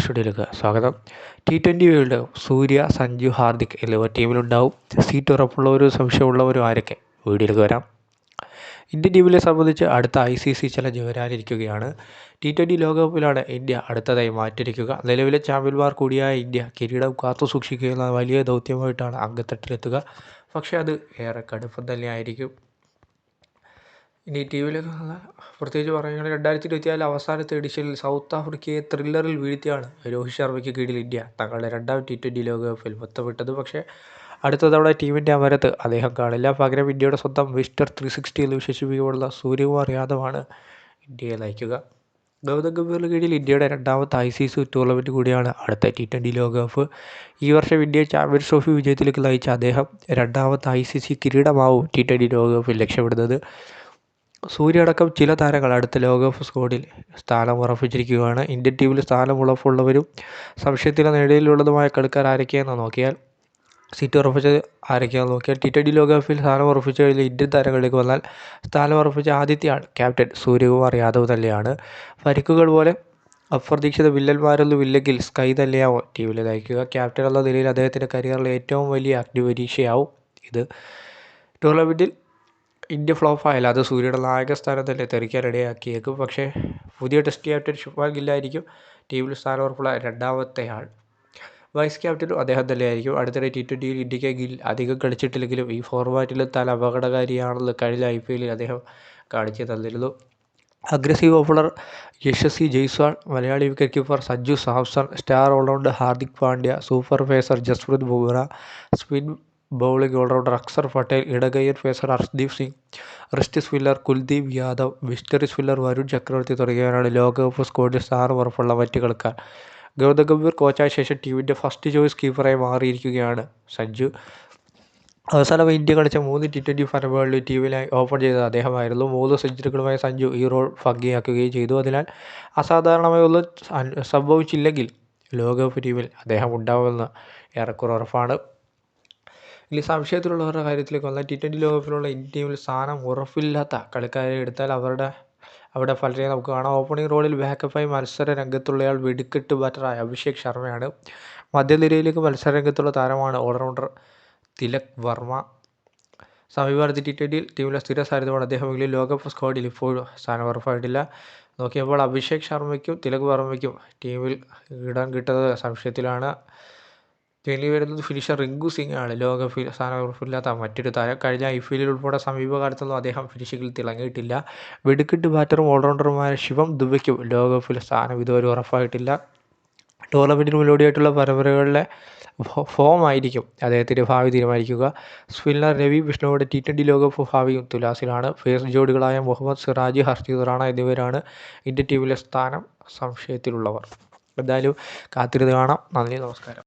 സ്റ്റുഡിയോയിലേക്ക് സ്വാഗതം. T twenty world Surya Sanju Hardik എന്നിവർ ടീമിലുണ്ടാവും സീറ്റ് ഉറപ്പുള്ളവരും സംശയമുള്ളവരും ആരൊക്കെ? വീഡിയോയിലേക്ക് വരാം. ഇന്ത്യൻ ടീമിനെ സംബന്ധിച്ച് അടുത്ത ഐ സി സി ചലഞ്ച് വരാനിരിക്കുകയാണ്. ടി ട്വന്റി ലോകകപ്പിലാണ് ഇന്ത്യ അടുത്തതായി മാറ്റിരിക്കുക നിലവിലെ ചാമ്പ്യന്മാർ കൂടിയായ ഇന്ത്യ കിരീടം കാത്തു സൂക്ഷിക്കുക എന്ന വലിയ ദൗത്യമായിട്ടാണ് അംഗത്തട്ടിലെത്തുക. പക്ഷേ അത് ഏറെ കടുപ്പം തന്നെയായിരിക്കും. ഇനി ടി വിയിലേക്ക് പ്രത്യേകിച്ച് പറയുകയാണെങ്കിൽ രണ്ടായിരത്തി ഇരുപത്തിനാല് അവസാനത്തെ എഡിഷനിൽ സൗത്ത് ആഫ്രിക്കയെ ത്രില്ലറിൽ വീഴ്ത്തിയാണ് രോഹിത് ശർമ്മയ്ക്ക് കീഴിൽ ഇന്ത്യ. തങ്ങളുടെ രണ്ടാം ടി ട്വന്റി ലോകകപ്പിൽ മുത്തമിട്ടത് പക്ഷേ അടുത്ത തവണ ടീമിന്റെ അമരത്ത് അദ്ദേഹം കാണില്ല. പകരം ഇന്ത്യയുടെ സ്വന്തം മിസ്റ്റർ ത്രീ സിക്സ്റ്റി എന്ന് വിശേഷിപ്പിക്കപ്പെടുന്ന സൂര്യകുമാർ യാദവാണ് ഇന്ത്യയെ നയിക്കുക. ഗൗതം ഗംഭീറിന് കീഴിൽ ഇന്ത്യയുടെ രണ്ടാമത്തെ ഐ സി സി ടൂർണമെന്റ് കൂടിയാണ് അടുത്ത ടി ട്വന്റി ലോകകപ്പ്. ഈ വർഷം ഇന്ത്യയെ ചാമ്പ്യൻസ് ട്രോഫി വിജയത്തിലേക്ക് നയിച്ച അദ്ദേഹം രണ്ടാമത്തെ ഐ സി സി കിരീടമാവും ടി ട്വന്റി ലോകകപ്പിൽ ലക്ഷ്യമിടുന്നത്. സൂര്യ അടക്കം ചില താരങ്ങൾ അടുത്ത ലോകകപ്പ് സ്ക്വാഡിൽ സ്ഥാനം ഉറപ്പിച്ചിരിക്കുകയാണ്. ഇന്ത്യൻ ടീമിൽ സ്ഥാനം ഉറപ്പുള്ളവരും സംശയത്തിലെ നിഴലിലുള്ളതുമായ കളിക്കാർ ആരൊക്കെയെന്ന് നോക്കിയാൽ സീറ്റ് ഉറപ്പിച്ചത് ആരൊക്കെയാണെന്ന് നോക്കിയാൽ ടി ട്വന്റി ലോകകപ്പിൽ സ്ഥാനം ഉറപ്പിച്ച ഇന്ത്യൻ താരങ്ങളിലേക്ക് വന്നാൽ സ്ഥാനം ഉറപ്പിച്ച ആദ്യത്തെ ആൾ ക്യാപ്റ്റൻ സൂര്യകുമാർ യാദവ് തന്നെയാണ്. പരിക്കുകൾ പോലെ അപ്രതീക്ഷിത വില്ലന്മാരൊന്നും ഇല്ലെങ്കിൽ സ്കൈ തന്നെയാവും ടീമിൽ നയിക്കുക. ക്യാപ്റ്റൻ എന്ന നിലയിൽ അദ്ദേഹത്തിന്റെ കരിയറിലെ ഏറ്റവും വലിയ അഗ്നിപരീക്ഷയാവും ഇത്. ടൂർണമെന്റിൽ ഇന്ത്യ ഫ്ലോപ്പ് ഫ്ലോപ്പായാൽ അത് സൂര്യയുടെ നായക സ്ഥാനം തന്നെ തെറിക്കാനിടയാക്കിയേക്കും പക്ഷേ പുതിയ ടെസ്റ്റ് ക്യാപ്റ്റൻ ശുഭ്മാൻ ഗില്ലായിരിക്കും ടീമിൽ സ്ഥാനം ഉറപ്പുള്ള രണ്ടാമത്തെ ആൾ. വൈസ് ക്യാപ്റ്റനും അദ്ദേഹം തന്നെയായിരിക്കും. അടുത്തിടെ ടി ട്വന്റിയിൽ ഇന്ത്യയ്ക്ക് ഗിൽ അധികം കളിച്ചിട്ടില്ലെങ്കിലും ഈ ഫോർമാറ്റിൽ താൻ അപകടകാരിയാണെന്ന് കഴിഞ്ഞ ഐ പി എല്ലിൽ അദ്ദേഹം കാണിച്ചു തന്നിരുന്നു. Aggressive opener Yashasvi Jaiswal Malayali wicket keeper Sanju Samson star allrounder Hardik Pandya super pacer Jasprit Bumrah spin bowling allrounder Axar Patel ഇടകയ്യൻ pacer Harshdeep Singh wrist spinner Kuldeep Yadav mystery spinner Varun Chakravarthy തുടങ്ങിയവരാണ് ലോകകപ്പ് സ്ക്വാഡിൽ സ്ഥാനം ഉറപ്പുള്ള മറ്റ് കളിക്കാർ ഗൗതം ഗംഭീർ കോച്ചായ ശേഷം ടീമിന്റെ first choice കീപ്പറായി മാറിയിരിക്കുകയാണ് സഞ്ജു. അവസാനം ഇന്ത്യ കളിച്ച മൂന്ന് ടി ട്വന്റി ഫലങ്ങളിൽ ടീമിനായി ഓപ്പൺ ചെയ്തത് അദ്ദേഹമായിരുന്നു. മൂന്ന് സെഞ്ചുറികളുമായി സഞ്ജു ഈ റോൾ ഭംഗിയാക്കുകയും ചെയ്തു. അതിനാൽ അസാധാരണമായി ഒന്നും സംഭവിച്ചില്ലെങ്കിൽ ലോകകപ്പ് ടീമിൽ അദ്ദേഹം ഉണ്ടാവുമെന്ന് ഏറെക്കുറെ ഉറപ്പാണ്. ഇനി സംശയത്തിലുള്ളവരുടെ കാര്യത്തിലേക്ക് വന്നാൽ ടി ട്വന്റി ലോകകപ്പിലുള്ള ഇന്ത്യയിൽ സ്ഥാനം ഉറപ്പില്ലാത്ത കളിക്കാരെ എടുത്താൽ അവരുടെ അവിടെ പലരെയും നമുക്ക് കാണാം. ഓപ്പണിംഗ് റോളിൽ ബാക്കപ്പായി മത്സര രംഗത്തുള്ളയാൾ വെടിക്കെട്ട് ബാറ്ററായ അഭിഷേക് ശർമ്മയാണ്. മധ്യനിരയിലേക്ക് മത്സര രംഗത്തുള്ള താരമാണ് ഓൾറൗണ്ടർ തിലക് വർമ്മ. സമീപകാലത്ത് ടി ട്വന്റിയിൽ ടീമിലെ സ്ഥിര സാന്നിധ്യമാണ് അദ്ദേഹമെങ്കിലും ലോകകപ്പ് സ്ക്വാഡിൽ ഇപ്പോഴും സ്ഥാനം ഉറപ്പായിട്ടില്ല നോക്കിയപ്പോൾ അഭിഷേക് ശർമ്മയ്ക്കും തിലക് വർമ്മയ്ക്കും ടീമിൽ ഇടം കിട്ടുന്നത് സംശയത്തിലാണ്. പിന്നീട് വരുന്നത് ഫിനിഷർ റിങ്കു സിംഗ് ആണ് ലോക സ്ഥാനക്കുറിപ്പില്ലാത്ത മറ്റൊരു താരം. കഴിഞ്ഞ ഐ പി എല്ലിൽ ഉൾപ്പെടെ സമീപകാലത്തൊന്നും അദ്ദേഹം ഫിനിഷിങ്ങിൽ തിളങ്ങിയിട്ടില്ല. വെടിക്കെട്ട് ബാറ്ററും ഓൾറൗണ്ടറുമായ ശിവം ദുബയ്ക്കും ലോകകപ്പിൽ സ്ഥാനം ഇതുവരെ ഉറപ്പായിട്ടില്ല. ടൂർണമെന്റിന് മുന്നോടിയായിട്ടുള്ള പരമ്പരകളിലെ ഫോം ആയിരിക്കും അദ്ദേഹത്തിന്റെ ഭാവി തീരുമാനിക്കുക. സ്പിന്നർ രവി വിഷ്ണുവിടെ ടി ട്വന്റി ലോകകപ്പ് ഭാവിയും തുലാസിലാണ്. ഫേസ് ജോഡികളായ മുഹമ്മദ് സിറാജ് ഹർജിത് റാണ എന്നിവരാണ് ഇന്ത്യൻ ടീമിലെ സ്ഥാനം സംശയത്തിലുള്ളവർ. എന്തായാലും കാത്തിരുന്ന് കാണാം. നന്ദി നമസ്കാരം.